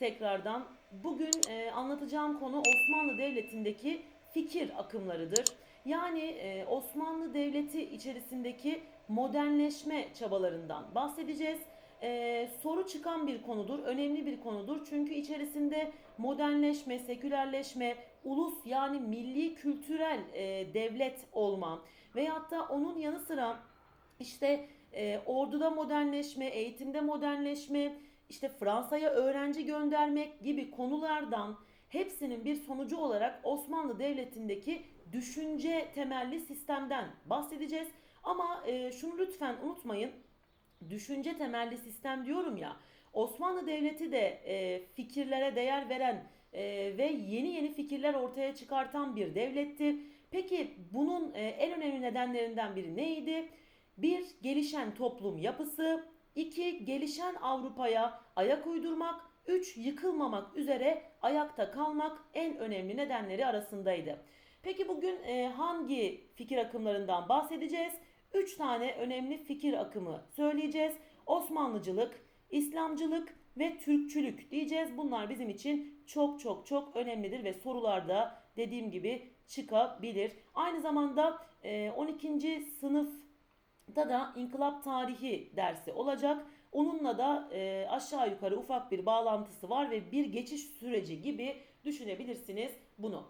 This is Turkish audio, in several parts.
tekrardan. Bugün e, anlatacağım konu Osmanlı Devleti'ndeki fikir akımlarıdır. Yani e, Osmanlı Devleti içerisindeki modernleşme çabalarından bahsedeceğiz. E, soru çıkan bir konudur, önemli bir konudur. Çünkü içerisinde modernleşme, sekülerleşme, ulus yani milli kültürel e, devlet olma veyahut da onun yanı sıra işte e, orduda modernleşme, eğitimde modernleşme, işte Fransa'ya öğrenci göndermek gibi konulardan hepsinin bir sonucu olarak Osmanlı Devleti'ndeki düşünce temelli sistemden bahsedeceğiz. Ama e, şunu lütfen unutmayın. Düşünce temelli sistem diyorum ya. Osmanlı Devleti de e, fikirlere değer veren e, ve yeni yeni fikirler ortaya çıkartan bir devletti. Peki bunun e, en önemli nedenlerinden biri neydi? Bir, gelişen toplum yapısı. İki gelişen Avrupa'ya ayak uydurmak. Üç, yıkılmamak üzere ayakta kalmak en önemli nedenleri arasındaydı. Peki bugün e, hangi fikir akımlarından bahsedeceğiz? Üç tane önemli fikir akımı söyleyeceğiz. Osmanlıcılık, İslamcılık ve Türkçülük diyeceğiz. Bunlar bizim için çok çok çok önemlidir ve sorularda dediğim gibi çıkabilir. Aynı zamanda e, 12. sınıfta da inkılap tarihi dersi olacak. Onunla da e, aşağı yukarı ufak bir bağlantısı var ve bir geçiş süreci gibi düşünebilirsiniz bunu.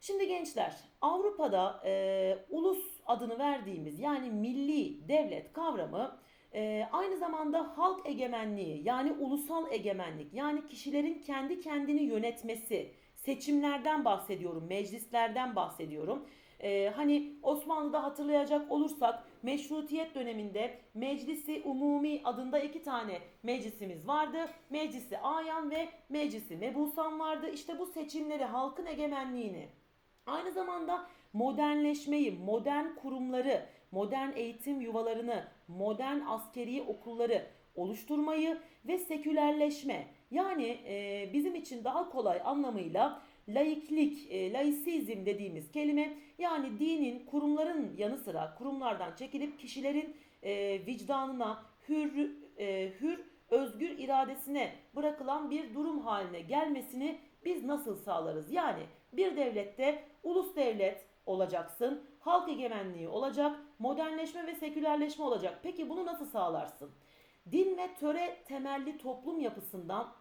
Şimdi gençler Avrupa'da e, ulus adını verdiğimiz yani milli devlet kavramı e, aynı zamanda halk egemenliği yani ulusal egemenlik yani kişilerin kendi kendini yönetmesi seçimlerden bahsediyorum meclislerden bahsediyorum. E, hani Osmanlı'da hatırlayacak olursak meşrutiyet döneminde Meclisi Umumi adında iki tane meclisimiz vardı. Meclisi Ayan ve Meclisi Mebusan vardı. İşte bu seçimleri halkın egemenliğini Aynı zamanda modernleşmeyi, modern kurumları, modern eğitim yuvalarını, modern askeri okulları oluşturmayı ve sekülerleşme yani e, bizim için daha kolay anlamıyla laiklik, e, laisizm dediğimiz kelime yani dinin kurumların yanı sıra kurumlardan çekilip kişilerin e, vicdanına, hür, e, hür özgür iradesine bırakılan bir durum haline gelmesini biz nasıl sağlarız? Yani bir devlette ulus devlet olacaksın, halk egemenliği olacak, modernleşme ve sekülerleşme olacak. Peki bunu nasıl sağlarsın? Din ve töre temelli toplum yapısından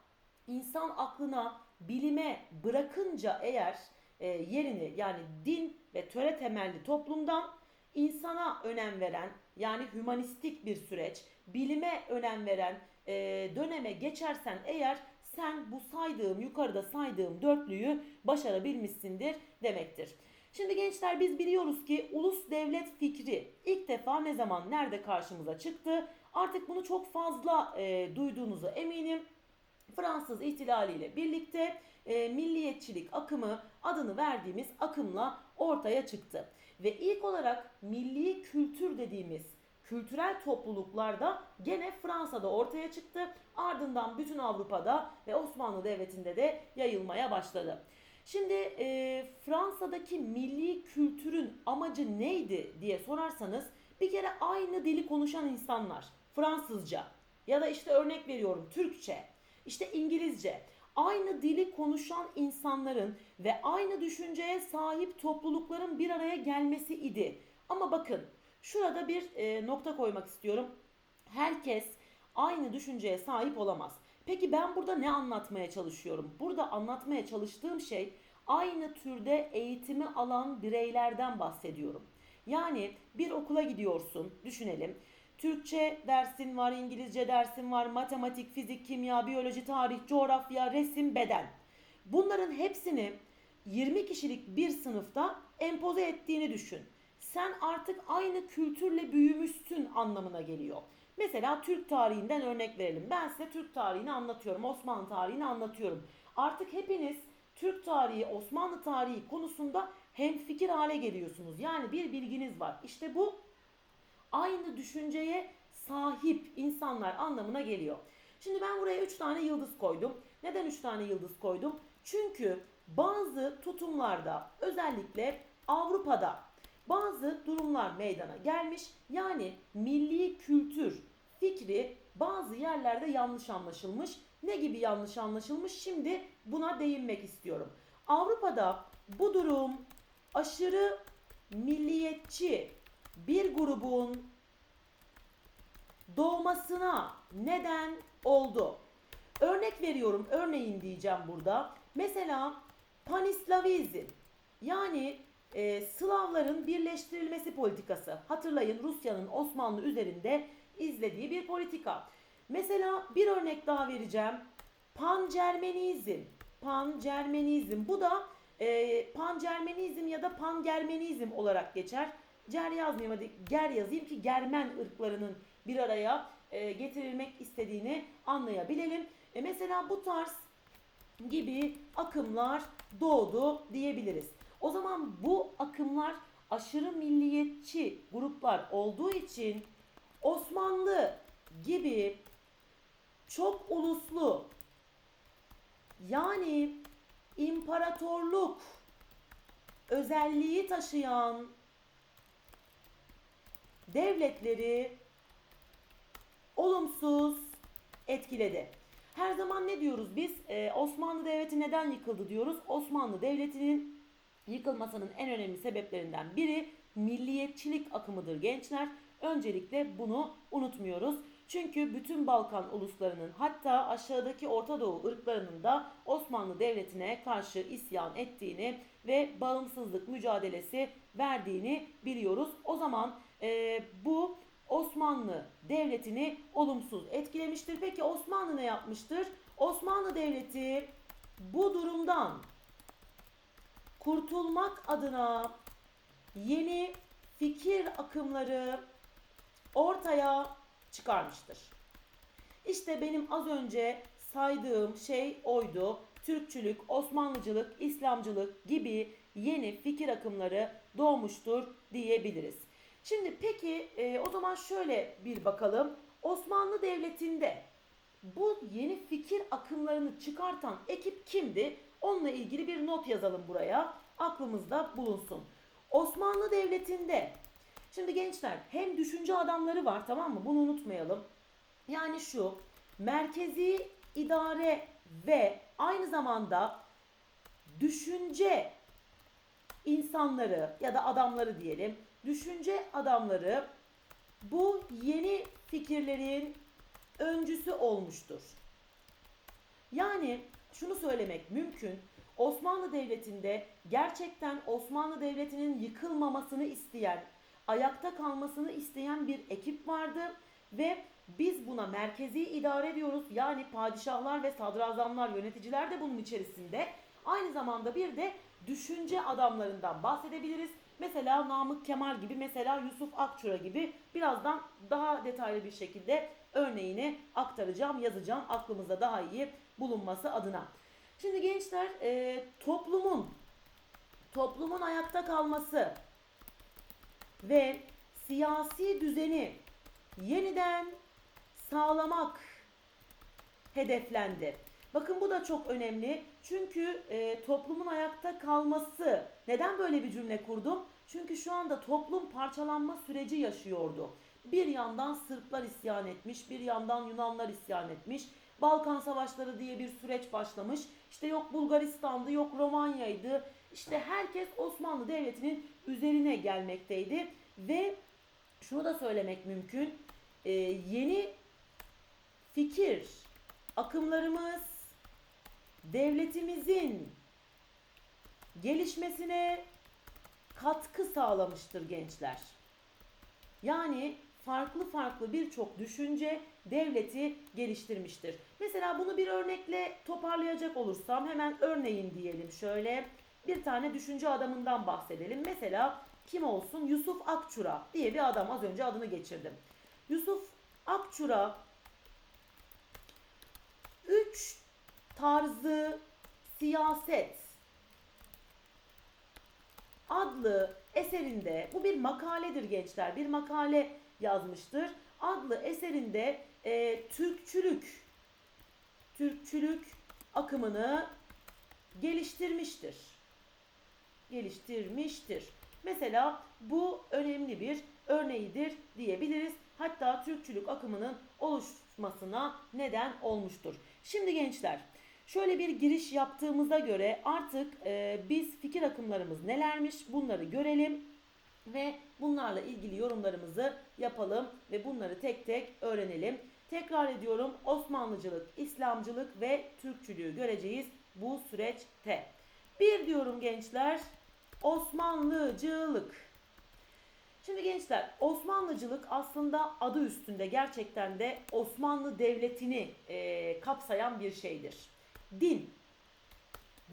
insan aklına, bilime bırakınca eğer e, yerini yani din ve töre temelli toplumdan insana önem veren yani hümanistik bir süreç, bilime önem veren e, döneme geçersen eğer sen bu saydığım yukarıda saydığım dörtlüyü başarabilmişsindir demektir. Şimdi gençler biz biliyoruz ki ulus devlet fikri ilk defa ne zaman nerede karşımıza çıktı? Artık bunu çok fazla e, duyduğunuzu eminim. Fransız ihtilaliyle birlikte e, milliyetçilik akımı adını verdiğimiz akımla ortaya çıktı. Ve ilk olarak milli kültür dediğimiz kültürel topluluklarda gene Fransa'da ortaya çıktı. Ardından bütün Avrupa'da ve Osmanlı Devleti'nde de yayılmaya başladı. Şimdi e, Fransa'daki milli kültürün amacı neydi diye sorarsanız bir kere aynı dili konuşan insanlar Fransızca ya da işte örnek veriyorum Türkçe, işte İngilizce aynı dili konuşan insanların ve aynı düşünceye sahip toplulukların bir araya gelmesi idi. Ama bakın şurada bir e, nokta koymak istiyorum. Herkes aynı düşünceye sahip olamaz. Peki ben burada ne anlatmaya çalışıyorum? Burada anlatmaya çalıştığım şey aynı türde eğitimi alan bireylerden bahsediyorum. Yani bir okula gidiyorsun, düşünelim. Türkçe dersin var, İngilizce dersin var, matematik, fizik, kimya, biyoloji, tarih, coğrafya, resim, beden. Bunların hepsini 20 kişilik bir sınıfta empoze ettiğini düşün. Sen artık aynı kültürle büyümüşsün anlamına geliyor. Mesela Türk tarihinden örnek verelim. Ben size Türk tarihini anlatıyorum, Osmanlı tarihini anlatıyorum. Artık hepiniz Türk tarihi, Osmanlı tarihi konusunda hemfikir hale geliyorsunuz. Yani bir bilginiz var. İşte bu aynı düşünceye sahip insanlar anlamına geliyor. Şimdi ben buraya 3 tane yıldız koydum. Neden 3 tane yıldız koydum? Çünkü bazı tutumlarda özellikle Avrupa'da bazı durumlar meydana gelmiş. Yani milli kültür fikri bazı yerlerde yanlış anlaşılmış Ne gibi yanlış anlaşılmış? Şimdi buna değinmek istiyorum. Avrupa'da bu durum aşırı milliyetçi bir grubun doğmasına neden oldu. Örnek veriyorum, örneğin diyeceğim burada. Mesela panislavizm yani e, Slavların birleştirilmesi politikası. Hatırlayın Rusya'nın Osmanlı üzerinde izlediği bir politika. Mesela bir örnek daha vereceğim. Pancermenizm. Pancermenizm. Bu da e, pancermenizm ya da pangermenizm olarak geçer. Cer yazmayayım hadi ger yazayım ki Germen ırklarının bir araya e, getirilmek istediğini anlayabilelim. E, mesela bu tarz gibi akımlar doğdu diyebiliriz. O zaman bu akımlar aşırı milliyetçi gruplar olduğu için Osmanlı gibi çok uluslu yani imparatorluk özelliği taşıyan devletleri olumsuz etkiledi. Her zaman ne diyoruz biz? Ee, Osmanlı Devleti neden yıkıldı diyoruz. Osmanlı Devleti'nin yıkılmasının en önemli sebeplerinden biri milliyetçilik akımıdır gençler. Öncelikle bunu unutmuyoruz. Çünkü bütün Balkan uluslarının hatta aşağıdaki Orta Doğu ırklarının da Osmanlı Devleti'ne karşı isyan ettiğini ve bağımsızlık mücadelesi verdiğini biliyoruz. O zaman e, bu Osmanlı Devleti'ni olumsuz etkilemiştir. Peki Osmanlı ne yapmıştır? Osmanlı Devleti bu durumdan kurtulmak adına yeni fikir akımları ortaya çıkarmıştır. İşte benim az önce saydığım şey oydu. Türkçülük, Osmanlıcılık, İslamcılık gibi yeni fikir akımları doğmuştur diyebiliriz. Şimdi peki e, o zaman şöyle bir bakalım. Osmanlı Devleti'nde bu yeni fikir akımlarını çıkartan ekip kimdi? Onunla ilgili bir not yazalım buraya. Aklımızda bulunsun. Osmanlı Devleti'nde Şimdi gençler hem düşünce adamları var tamam mı? Bunu unutmayalım. Yani şu merkezi idare ve aynı zamanda düşünce insanları ya da adamları diyelim. Düşünce adamları bu yeni fikirlerin öncüsü olmuştur. Yani şunu söylemek mümkün. Osmanlı Devleti'nde gerçekten Osmanlı Devleti'nin yıkılmamasını isteyen, ayakta kalmasını isteyen bir ekip vardı ve biz buna merkezi idare diyoruz. Yani padişahlar ve sadrazamlar, yöneticiler de bunun içerisinde. Aynı zamanda bir de düşünce adamlarından bahsedebiliriz. Mesela Namık Kemal gibi, mesela Yusuf Akçura gibi birazdan daha detaylı bir şekilde örneğini aktaracağım, yazacağım aklımızda daha iyi bulunması adına. Şimdi gençler e, toplumun toplumun ayakta kalması ve siyasi düzeni yeniden sağlamak hedeflendi. Bakın bu da çok önemli. Çünkü e, toplumun ayakta kalması neden böyle bir cümle kurdum? Çünkü şu anda toplum parçalanma süreci yaşıyordu. Bir yandan Sırplar isyan etmiş, bir yandan Yunanlar isyan etmiş. Balkan Savaşları diye bir süreç başlamış. İşte yok Bulgaristan'dı, yok Romanya'ydı. İşte herkes Osmanlı Devleti'nin üzerine gelmekteydi. Ve şunu da söylemek mümkün. E, yeni fikir akımlarımız devletimizin gelişmesine katkı sağlamıştır gençler. Yani farklı farklı birçok düşünce devleti geliştirmiştir. Mesela bunu bir örnekle toparlayacak olursam hemen örneğin diyelim şöyle bir tane düşünce adamından bahsedelim. Mesela kim olsun? Yusuf Akçura diye bir adam az önce adını geçirdim. Yusuf Akçura 3 tarzı siyaset adlı eserinde bu bir makaledir gençler bir makale yazmıştır. Adlı eserinde e, Türkçülük Türkçülük akımını geliştirmiştir. Geliştirmiştir. Mesela bu önemli bir örneğidir diyebiliriz. Hatta Türkçülük akımının oluş çıkmasına neden olmuştur. Şimdi gençler şöyle bir giriş yaptığımıza göre artık e, biz fikir akımlarımız nelermiş bunları görelim ve bunlarla ilgili yorumlarımızı yapalım ve bunları tek tek öğrenelim. Tekrar ediyorum Osmanlıcılık, İslamcılık ve Türkçülüğü göreceğiz bu süreçte. Bir diyorum gençler Osmanlıcılık. Şimdi gençler Osmanlıcılık aslında adı üstünde gerçekten de Osmanlı Devleti'ni e, kapsayan bir şeydir. Din,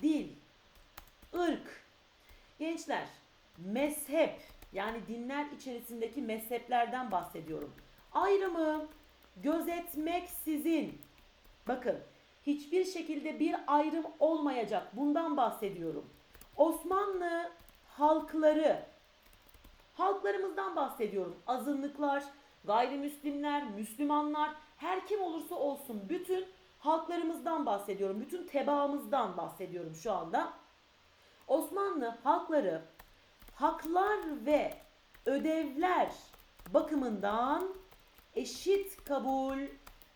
dil, ırk, gençler mezhep yani dinler içerisindeki mezheplerden bahsediyorum. Ayrımı gözetmeksizin bakın hiçbir şekilde bir ayrım olmayacak bundan bahsediyorum. Osmanlı halkları halklarımızdan bahsediyorum. Azınlıklar, gayrimüslimler, Müslümanlar, her kim olursa olsun bütün halklarımızdan bahsediyorum. Bütün tebaamızdan bahsediyorum şu anda. Osmanlı halkları haklar ve ödevler bakımından eşit kabul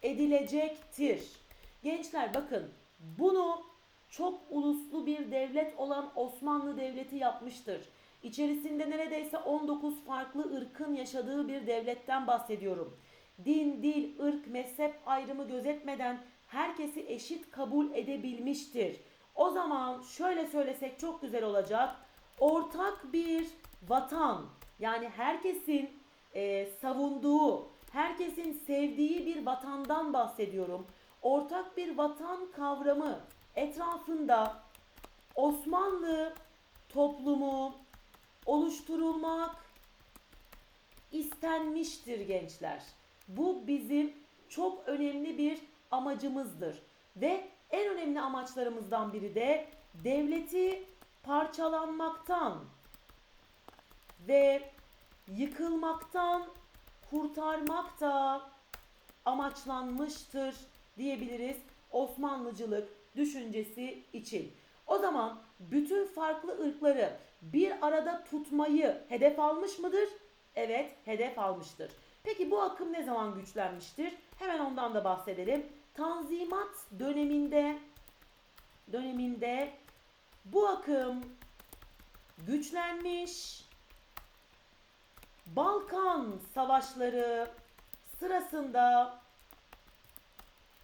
edilecektir. Gençler bakın bunu çok uluslu bir devlet olan Osmanlı Devleti yapmıştır. İçerisinde neredeyse 19 farklı ırkın yaşadığı bir devletten bahsediyorum. Din, dil, ırk, mezhep ayrımı gözetmeden herkesi eşit kabul edebilmiştir. O zaman şöyle söylesek çok güzel olacak. Ortak bir vatan yani herkesin e, savunduğu, herkesin sevdiği bir vatandan bahsediyorum. Ortak bir vatan kavramı etrafında Osmanlı toplumu oluşturulmak istenmiştir gençler. Bu bizim çok önemli bir amacımızdır ve en önemli amaçlarımızdan biri de devleti parçalanmaktan ve yıkılmaktan kurtarmak da amaçlanmıştır diyebiliriz Osmanlıcılık düşüncesi için. O zaman bütün farklı ırkları bir arada tutmayı hedef almış mıdır? Evet, hedef almıştır. Peki bu akım ne zaman güçlenmiştir? Hemen ondan da bahsedelim. Tanzimat döneminde döneminde bu akım güçlenmiş. Balkan savaşları sırasında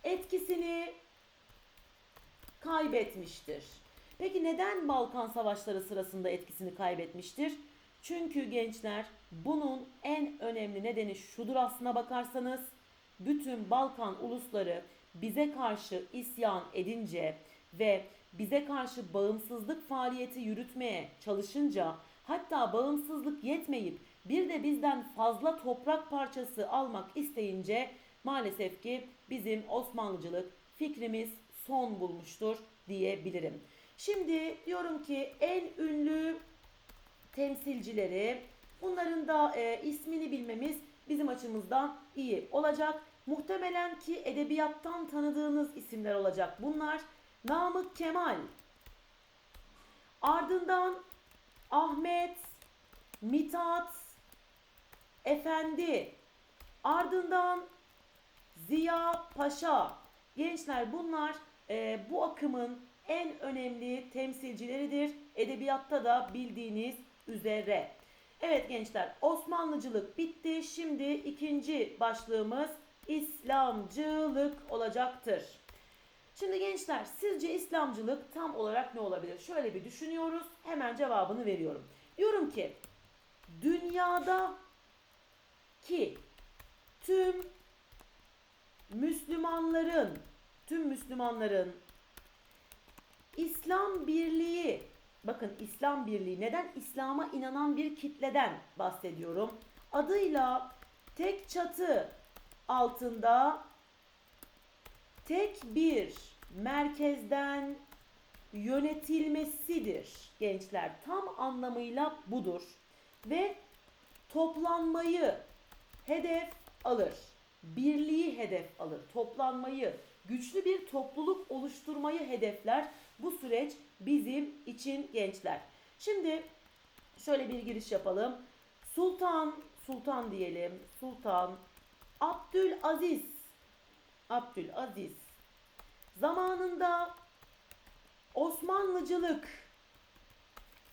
etkisini kaybetmiştir. Peki neden Balkan savaşları sırasında etkisini kaybetmiştir? Çünkü gençler bunun en önemli nedeni şudur aslına bakarsanız bütün Balkan ulusları bize karşı isyan edince ve bize karşı bağımsızlık faaliyeti yürütmeye çalışınca hatta bağımsızlık yetmeyip bir de bizden fazla toprak parçası almak isteyince maalesef ki bizim Osmanlıcılık fikrimiz son bulmuştur diyebilirim. Şimdi diyorum ki en ünlü temsilcileri bunların da e, ismini bilmemiz bizim açımızdan iyi olacak. Muhtemelen ki edebiyattan tanıdığınız isimler olacak bunlar. Namık Kemal. Ardından Ahmet, Mithat, Efendi. Ardından Ziya Paşa. Gençler bunlar e, bu akımın en önemli temsilcileridir. Edebiyatta da bildiğiniz üzere. Evet gençler Osmanlıcılık bitti. Şimdi ikinci başlığımız İslamcılık olacaktır. Şimdi gençler sizce İslamcılık tam olarak ne olabilir? Şöyle bir düşünüyoruz. Hemen cevabını veriyorum. Diyorum ki dünyada ki tüm Müslümanların tüm Müslümanların İslam birliği bakın İslam birliği neden İslam'a inanan bir kitleden bahsediyorum. Adıyla tek çatı altında tek bir merkezden yönetilmesidir gençler. Tam anlamıyla budur. Ve toplanmayı hedef alır. Birliği hedef alır. Toplanmayı, güçlü bir topluluk oluşturmayı hedefler. Bu süreç bizim için gençler. Şimdi şöyle bir giriş yapalım. Sultan, Sultan diyelim. Sultan Abdülaziz Abdülaziz zamanında Osmanlıcılık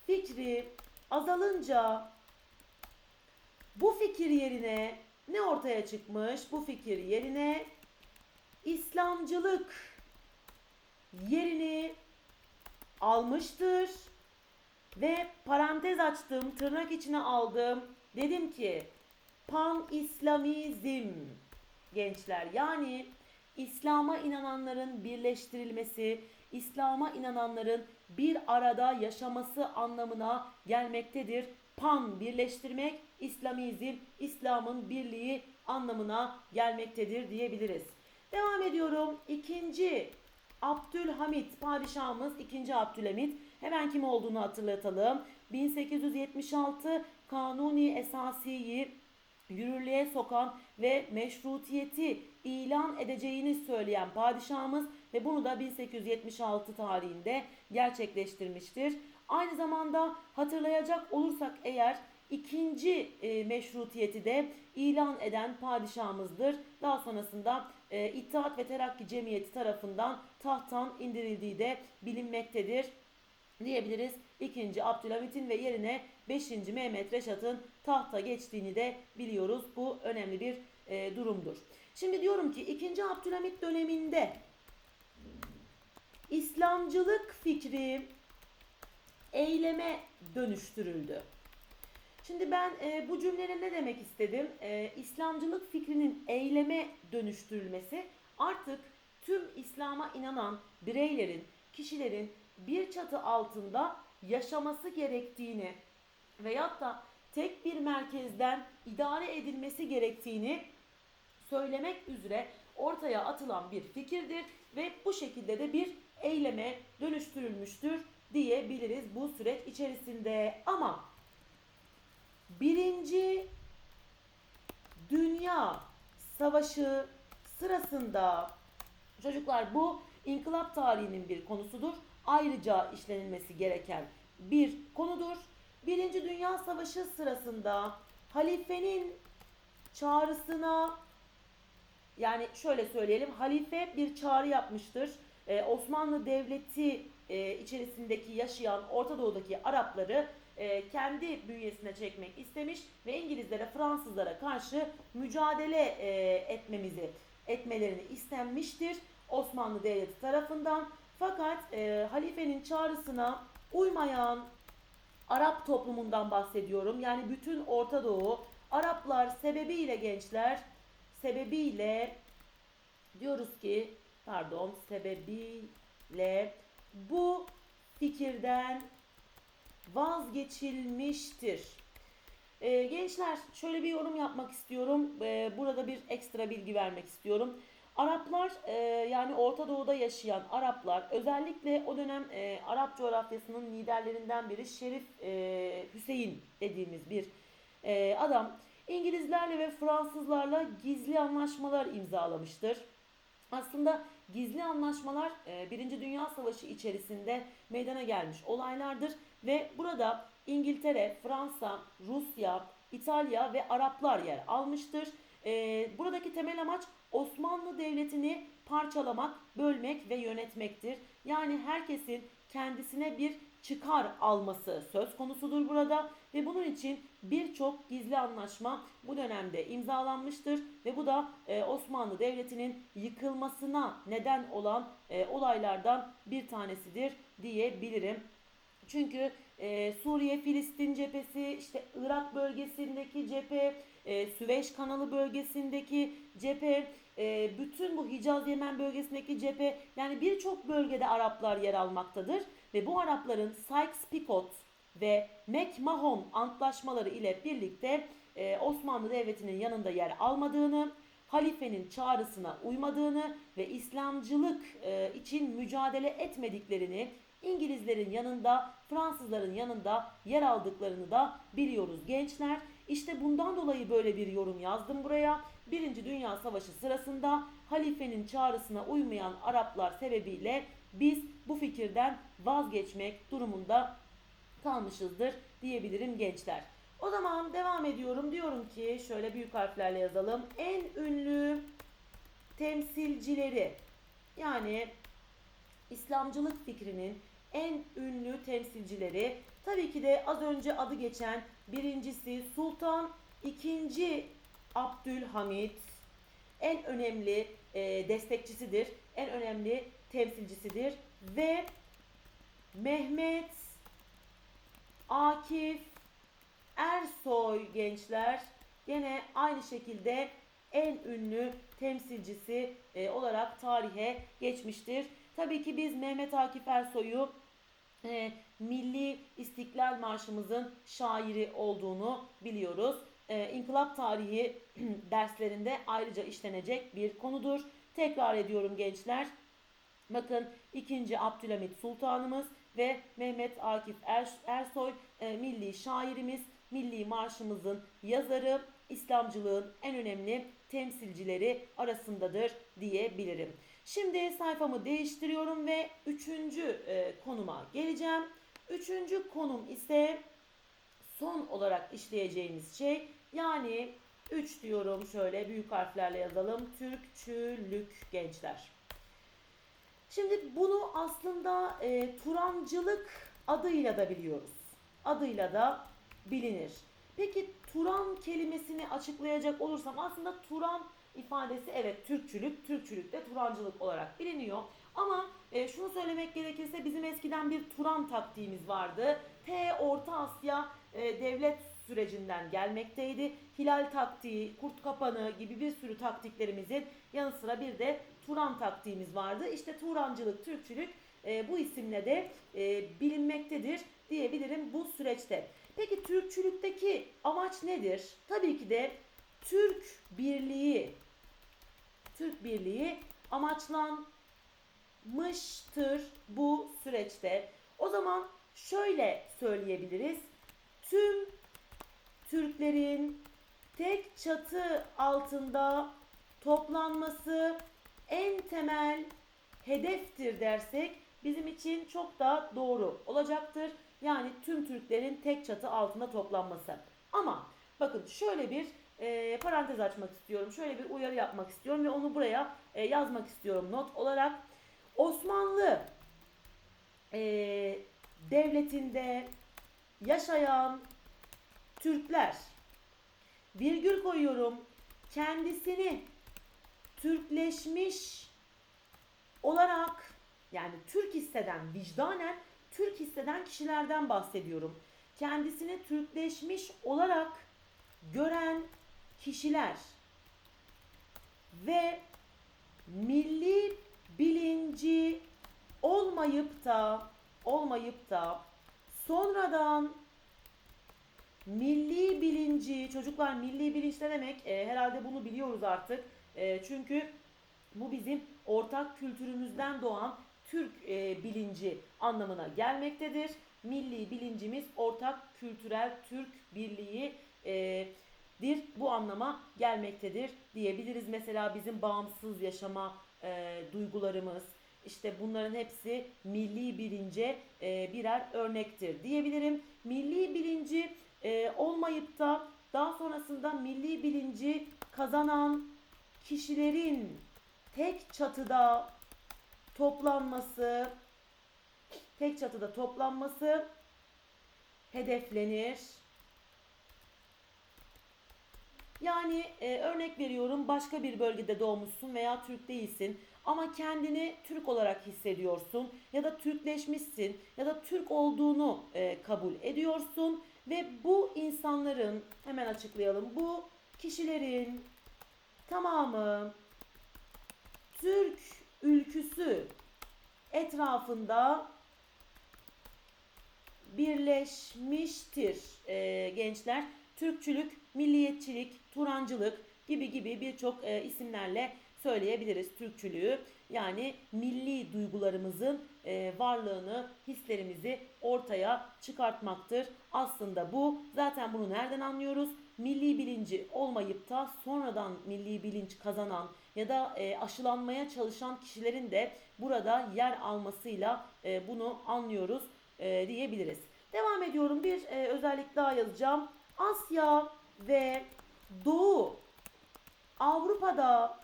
fikri azalınca bu fikir yerine ne ortaya çıkmış? Bu fikir yerine İslamcılık yerini almıştır ve parantez açtım, tırnak içine aldım. Dedim ki pan İslamizm gençler yani İslam'a inananların birleştirilmesi, İslam'a inananların bir arada yaşaması anlamına gelmektedir. Pan birleştirmek, İslamizm, İslam'ın birliği anlamına gelmektedir diyebiliriz. Devam ediyorum. İkinci Abdülhamit padişahımız 2. Abdülhamit. Hemen kim olduğunu hatırlatalım. 1876 Kanuni Esasi'yi yürürlüğe sokan ve meşrutiyeti ilan edeceğini söyleyen padişahımız ve bunu da 1876 tarihinde gerçekleştirmiştir. Aynı zamanda hatırlayacak olursak eğer ikinci e, meşrutiyeti de ilan eden padişahımızdır. Daha sonrasında e, İttihat ve Terakki Cemiyeti tarafından tahttan indirildiği de bilinmektedir diyebiliriz. 2. Abdülhamit'in ve yerine 5. Mehmet Reşat'ın tahta geçtiğini de biliyoruz. Bu önemli bir e, durumdur. Şimdi diyorum ki 2. Abdülhamit döneminde İslamcılık fikri eyleme dönüştürüldü. Şimdi ben e, bu cümleyle ne demek istedim? E, İslamcılık fikrinin eyleme dönüştürülmesi artık tüm İslam'a inanan bireylerin, kişilerin bir çatı altında yaşaması gerektiğini veyahut da tek bir merkezden idare edilmesi gerektiğini söylemek üzere ortaya atılan bir fikirdir ve bu şekilde de bir eyleme dönüştürülmüştür diyebiliriz bu süreç içerisinde. Ama Birinci Dünya Savaşı sırasında çocuklar bu inkılap tarihinin bir konusudur. Ayrıca işlenilmesi gereken bir konudur. Birinci Dünya Savaşı sırasında halifenin çağrısına yani şöyle söyleyelim halife bir çağrı yapmıştır. Ee, Osmanlı Devleti e, içerisindeki yaşayan Orta Doğu'daki Arapları e, kendi bünyesine çekmek istemiş ve İngilizlere, Fransızlara karşı mücadele e, etmemizi etmelerini istenmiştir Osmanlı Devleti tarafından. Fakat e, halifenin çağrısına uymayan Arap toplumundan bahsediyorum. Yani bütün Orta Doğu Araplar sebebiyle gençler sebebiyle diyoruz ki pardon sebebiyle bu fikirden vazgeçilmiştir. Ee, gençler şöyle bir yorum yapmak istiyorum. Ee, burada bir ekstra bilgi vermek istiyorum. Araplar e, yani Orta Doğu'da yaşayan Araplar özellikle o dönem e, Arap coğrafyasının liderlerinden biri Şerif e, Hüseyin dediğimiz bir e, adam İngilizlerle ve Fransızlarla gizli anlaşmalar imzalamıştır. Aslında gizli anlaşmalar e, Birinci Dünya Savaşı içerisinde meydana gelmiş olaylardır ve burada İngiltere, Fransa, Rusya, İtalya ve Araplar yer almıştır. E, buradaki temel amaç Osmanlı Devleti'ni parçalamak, bölmek ve yönetmektir. Yani herkesin kendisine bir çıkar alması söz konusudur burada ve bunun için birçok gizli anlaşma bu dönemde imzalanmıştır ve bu da e, Osmanlı Devleti'nin yıkılmasına neden olan e, olaylardan bir tanesidir diyebilirim. Çünkü e, Suriye Filistin cephesi, işte Irak bölgesindeki cephe, e, Süveyş kanalı bölgesindeki cephe, e, bütün bu Hicaz Yemen bölgesindeki cephe yani birçok bölgede Araplar yer almaktadır. Ve bu Arapların Sykes-Picot ve McMahon antlaşmaları ile birlikte e, Osmanlı Devleti'nin yanında yer almadığını, halifenin çağrısına uymadığını ve İslamcılık e, için mücadele etmediklerini İngilizlerin yanında, Fransızların yanında yer aldıklarını da biliyoruz gençler. İşte bundan dolayı böyle bir yorum yazdım buraya. Birinci Dünya Savaşı sırasında halifenin çağrısına uymayan Araplar sebebiyle biz bu fikirden vazgeçmek durumunda kalmışızdır diyebilirim gençler. O zaman devam ediyorum. Diyorum ki şöyle büyük harflerle yazalım. En ünlü temsilcileri yani İslamcılık fikrinin en ünlü temsilcileri tabii ki de az önce adı geçen birincisi Sultan II. Abdülhamit en önemli e, destekçisidir, en önemli temsilcisidir ve Mehmet Akif Ersoy gençler gene aynı şekilde en ünlü temsilcisi e, olarak tarihe geçmiştir. Tabii ki biz Mehmet Akif Ersoy'u e, Milli İstiklal Marşımızın şairi olduğunu biliyoruz. E, İnkılap tarihi derslerinde ayrıca işlenecek bir konudur. Tekrar ediyorum gençler. Bakın 2. Abdülhamit Sultanımız ve Mehmet Akif Er- Ersoy e, milli şairimiz, milli marşımızın yazarı, İslamcılığın en önemli temsilcileri arasındadır diyebilirim. Şimdi sayfamı değiştiriyorum ve üçüncü e, konuma geleceğim. Üçüncü konum ise son olarak işleyeceğimiz şey yani 3 diyorum şöyle büyük harflerle yazalım. Türkçülük gençler. Şimdi bunu aslında e, Turancılık adıyla da biliyoruz. Adıyla da bilinir. Peki Turan kelimesini açıklayacak olursam aslında Turan ifadesi evet Türkçülük, Türkçülük de Turancılık olarak biliniyor. Ama e, şunu söylemek gerekirse bizim eskiden bir Turan taktiğimiz vardı. T Orta Asya e, devlet sürecinden gelmekteydi. Hilal taktiği, kurt kapanı gibi bir sürü taktiklerimizin yanı sıra bir de Turan taktiğimiz vardı. İşte Turancılık, Türkçülük e, bu isimle de e, bilinmektedir diyebilirim bu süreçte. Peki Türkçülükteki amaç nedir? Tabii ki de Türk birliği, Türk birliği amaçlanmıştır bu süreçte. O zaman şöyle söyleyebiliriz. Tüm Türklerin tek çatı altında toplanması en temel hedeftir dersek bizim için çok da doğru olacaktır. Yani tüm Türklerin tek çatı altında toplanması. Ama bakın şöyle bir e, parantez açmak istiyorum. Şöyle bir uyarı yapmak istiyorum ve onu buraya e, yazmak istiyorum not olarak. Osmanlı e, devletinde yaşayan Türkler virgül koyuyorum kendisini Türkleşmiş olarak yani Türk hisseden vicdanen Türk hisseden kişilerden bahsediyorum. Kendisini Türkleşmiş olarak gören kişiler ve milli bilinci olmayıp da olmayıp da sonradan milli bilinci çocuklar milli bilinç ne demek? E, herhalde bunu biliyoruz artık. E, çünkü bu bizim ortak kültürümüzden doğan Türk e, bilinci anlamına gelmektedir. Milli bilincimiz ortak kültürel Türk birliği e, dir bu anlama gelmektedir diyebiliriz. Mesela bizim bağımsız yaşama e, duygularımız işte bunların hepsi milli bilince e, birer örnektir diyebilirim. Milli bilinci e, olmayıp da daha sonrasında milli bilinci kazanan kişilerin tek çatıda toplanması tek çatıda toplanması hedeflenir. Yani e, örnek veriyorum başka bir bölgede doğmuşsun veya Türk değilsin ama kendini Türk olarak hissediyorsun ya da Türkleşmişsin ya da Türk olduğunu e, kabul ediyorsun ve bu insanların hemen açıklayalım bu kişilerin tamamı Türk ülküsü etrafında birleşmiştir e, gençler. Türkçülük, milliyetçilik, turancılık gibi gibi birçok e, isimlerle söyleyebiliriz Türkçülüğü. Yani milli duygularımızın e, varlığını, hislerimizi ortaya çıkartmaktır. Aslında bu zaten bunu nereden anlıyoruz? Milli bilinci olmayıp da sonradan milli bilinç kazanan ya da e, aşılanmaya çalışan kişilerin de burada yer almasıyla e, bunu anlıyoruz e, diyebiliriz. Devam ediyorum bir e, özellik daha yazacağım. Asya ve Doğu Avrupa'da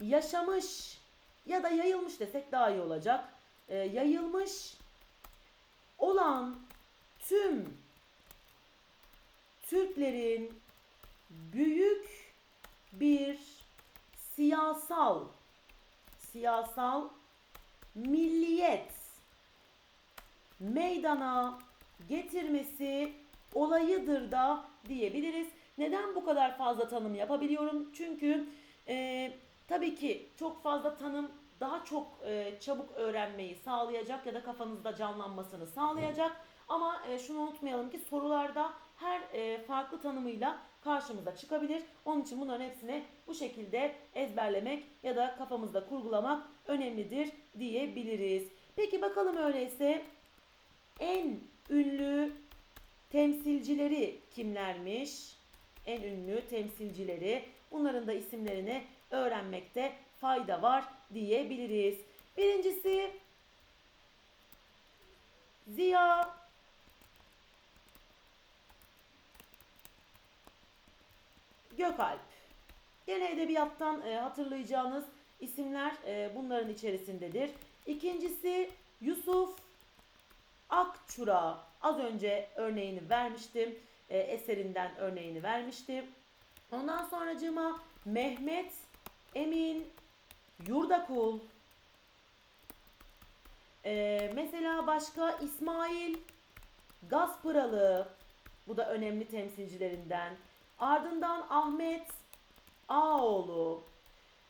yaşamış ya da yayılmış desek daha iyi olacak. Ee, yayılmış olan tüm Türklerin büyük bir siyasal siyasal milliyet meydana getirmesi olayıdır da diyebiliriz. Neden bu kadar fazla tanım yapabiliyorum? Çünkü e, tabii ki çok fazla tanım daha çok e, çabuk öğrenmeyi sağlayacak ya da kafanızda canlanmasını sağlayacak. Ama e, şunu unutmayalım ki sorularda her e, farklı tanımıyla karşımıza çıkabilir. Onun için bunların hepsini bu şekilde ezberlemek ya da kafamızda kurgulamak önemlidir diyebiliriz. Peki bakalım öyleyse en ünlü temsilcileri kimlermiş? En ünlü temsilcileri. Bunların da isimlerini öğrenmekte fayda var diyebiliriz. Birincisi Ziya Gökalp. Gene edebiyattan e, hatırlayacağınız isimler e, bunların içerisindedir. İkincisi Yusuf Akçura. Az önce örneğini vermiştim. E, eserinden örneğini vermiştim. Ondan sonracığıma Mehmet Emin Yurdakul. E, mesela başka İsmail Gaspıralı. Bu da önemli temsilcilerinden. Ardından Ahmet Ağoğlu.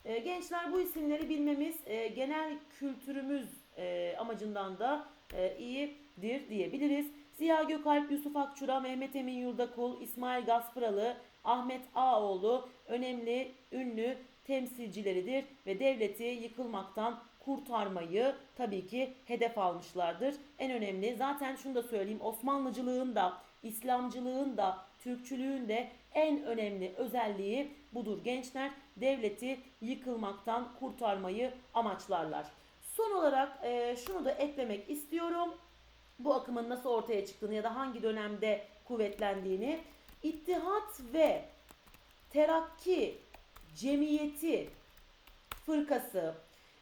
E, gençler bu isimleri bilmemiz e, genel kültürümüz e, amacından da e, iyidir diyebiliriz. Ziya Gökalp, Yusuf Akçura, Mehmet Emin Yurdakul, İsmail Gaspıralı, Ahmet Ağoğlu önemli, ünlü temsilcileridir ve devleti yıkılmaktan kurtarmayı tabii ki hedef almışlardır. En önemli zaten şunu da söyleyeyim Osmanlıcılığın da İslamcılığın da Türkçülüğün de en önemli özelliği budur gençler. Devleti yıkılmaktan kurtarmayı amaçlarlar. Son olarak e, şunu da eklemek istiyorum. Bu akımın nasıl ortaya çıktığını ya da hangi dönemde kuvvetlendiğini. İttihat ve Terakki Cemiyeti fırkası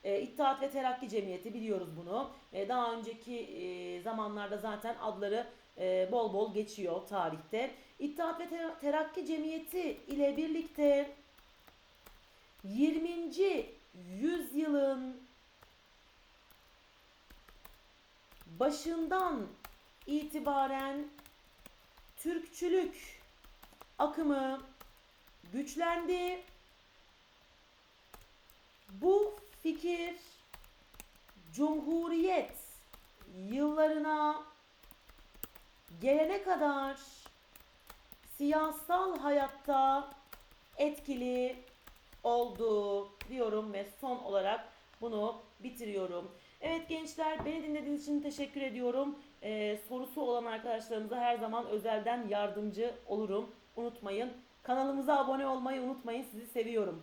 e, İttihat ve Terakki Cemiyeti biliyoruz bunu. E, daha önceki e, zamanlarda zaten adları e, bol bol geçiyor tarihte. İttihat ve Ter- Terakki Cemiyeti ile birlikte 20. yüzyılın başından itibaren Türkçülük akımı güçlendi. Bu fikir Cumhuriyet yıllarına gelene kadar siyasal hayatta etkili oldu diyorum ve son olarak bunu bitiriyorum. Evet gençler beni dinlediğiniz için teşekkür ediyorum. Ee, sorusu olan arkadaşlarımıza her zaman özelden yardımcı olurum. Unutmayın. Kanalımıza abone olmayı unutmayın. Sizi seviyorum.